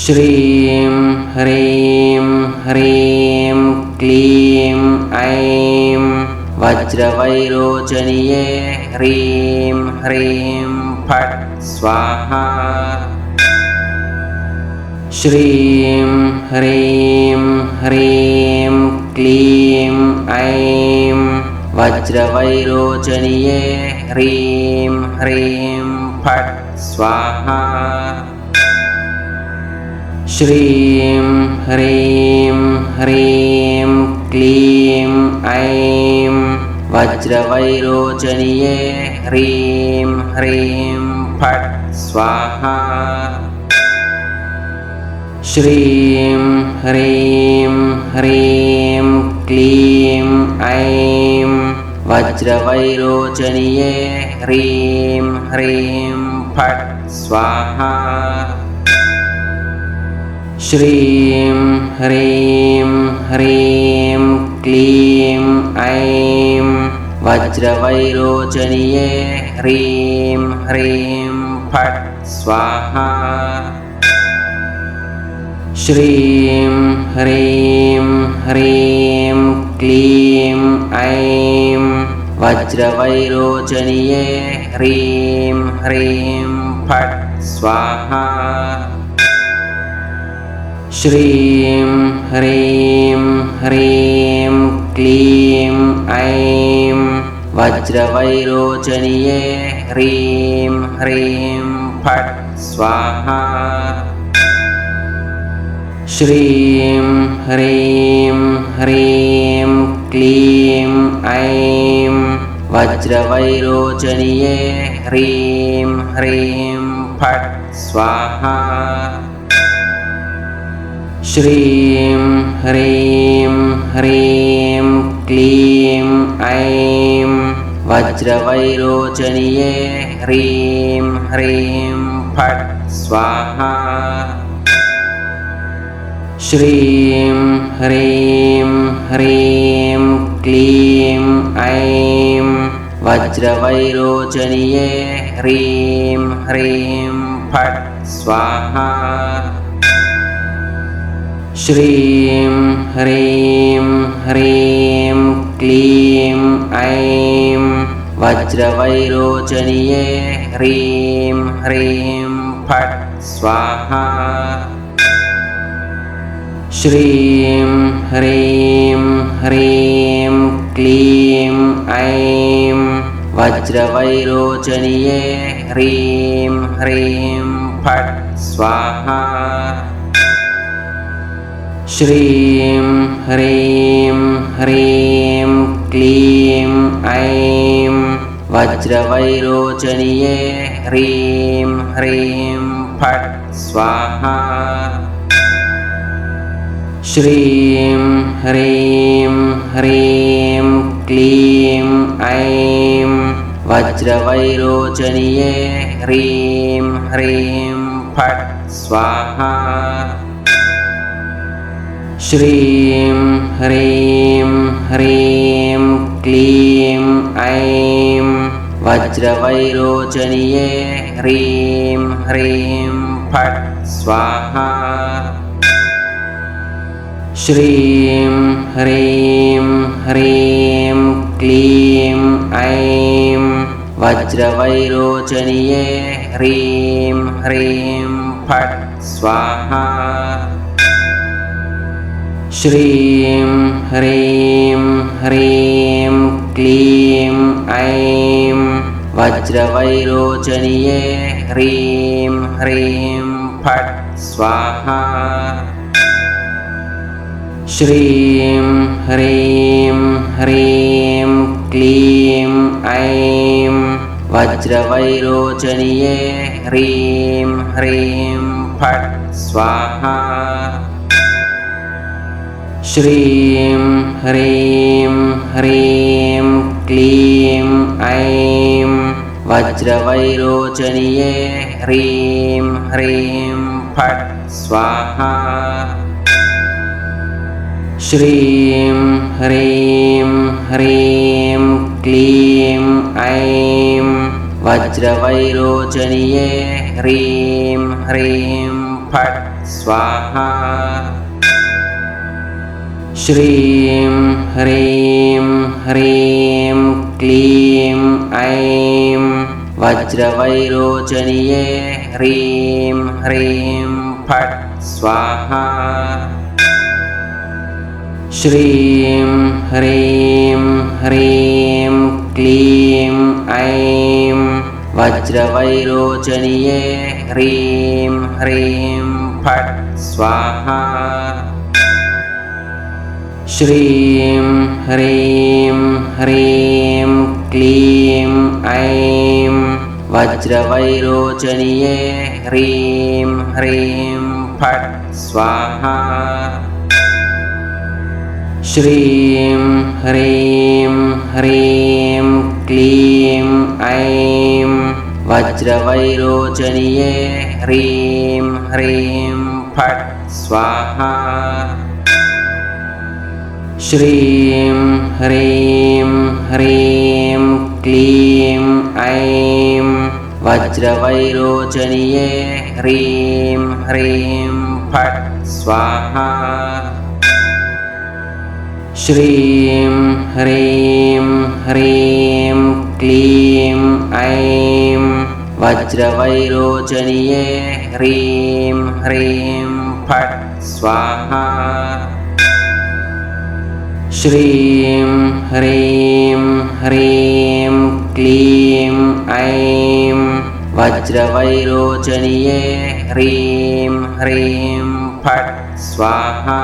श्रीं ह्रीं ह्रीं क्लीं ऐं वज्रवैरोचनीये ह्रीं ह्रीं फट् स्वाहा। श्रीं ह्रीं ह्रीं क्लीं ऐं वज्रवैरोचनीये ह्रीं ह्रीं फट् स्वाहा श्रीं ह्रीं ह्रीं क्लीं ऐं वज्रवैरोचनीये ह्रीं ह्रीं फट् स्वाहा। श्रीं ह्रीं ह्रीं क्लीं ऐं वज्रवैरोचनीये ह्रीं ह्रीं फट् स्वाहा श्रीं ह्रीं ह्रीं क्लीं ऐं वज्रवैरोचनीये ह्रीं ह्रीं फट् स्वाहा। श्रीं ह्रीं ह्रीं क्लीं ऐं वज्रवैरोचनीये ह्रीं ह्रीं फट् स्वाहा श्रीं ह्रीं ह्रीं क्लीं ऐं वज्रवैरोचनीये ह्रीं ह्रीं फट् स्वाहा। श्रीं ह्रीं ह्रीं क्लीं ऐं वज्रवैरोचनीये ह्रीं ह्रीं फट् स्वाहा श्रीं ह्रीं ह्रीं क्लीं ऐं वज्रवैरोचनीये ह्रीं ह्रीं फट् स्वाहा। श्रीं ह्रीं ह्रीं क्लीं ऐं वज्रवैरोचनीये ह्रीं ह्रीं फट् स्वाहा श्रीं ह्रीं ह्रीं क्लीं ऐं वज्रवैरोचनीये ह्रीं ह्रीं फट् स्वाहा। श्रीं ह्रीं ह्रीं क्लीं ऐं वज्रवैरोचनीये ह्रीं ह्रीं फट् स्वाहा श्रीं ह्रीं ह्रीं क्लीं ऐं वज्रवैरोचनीये ह्रीं ह्रीं फट् स्वाहा। श्रीं ह्रीं ह्रीं क्लीं ऐं वज्रवैरोचनीये ह्रीं ह्रीं फट् स्वाहा श्रीं ह्रीं ह्रीं क्लीं ऐं वज्रवैरोचनीये ह्रीं ह्रीं फट् स्वाहा। श्रीं ह्रीं ह्रीं क्लीं ऐं वज्रवैरोचनीये ह्रीं ह्रीं फट् स्वाहा श्रीं ह्रीं ह्रीं क्लीं ऐं वज्रवैरोचनीये ह्रीं ह्रीं फट् स्वाहा। श्रीं ह्रीं ह्रीं क्लीं ऐं वज्रवैरोचनीये ह्रीं ह्रीं फट् स्वाहा श्रीं ह्रीं ह्रीं क्लीं ऐं वज्रवैरोचनीये ह्रीं ह्रीं फट् स्वाहा। श्रीं ह्रीं ह्रीं क्लीं ऐं वज्रवैरोचनीये ह्रीं ह्रीं फट् स्वाहा श्रीं ह्रीं ह्रीं क्लीं ऐं वज्रवैरोचनीये ह्रीं ह्रीं फट् स्वाहा। श्रीं ह्रीं ह्रीं क्लीं ऐं वज्रवैरोचनीये ह्रीं ह्रीं फट् स्वाहा श्रीं ह्रीं ह्रीं क्लीं ऐं वज्रवैरोचनीये ह्रीं ह्रीं फट् स्वाहा। श्रीं ह्रीं ह्रीं क्लीं ऐं वज्रवैरोचनीये ह्रीं ह्रीं फट् स्वाहा श्रीं ह्रीं ह्रीं क्लीं ऐं वज्रवैरोचनीये ह्रीं ह्रीं फट् स्वाहा। श्रीं ह्रीं ह्रीं क्लीं ऐं वज्रवैरोचनीये ह्रीं ह्रीं फट् स्वाहा श्रीं ह्रीं ह्रीं क्लीं ऐं वज्रवैरोचनीये ह्रीं ह्रीं फट् स्वाहा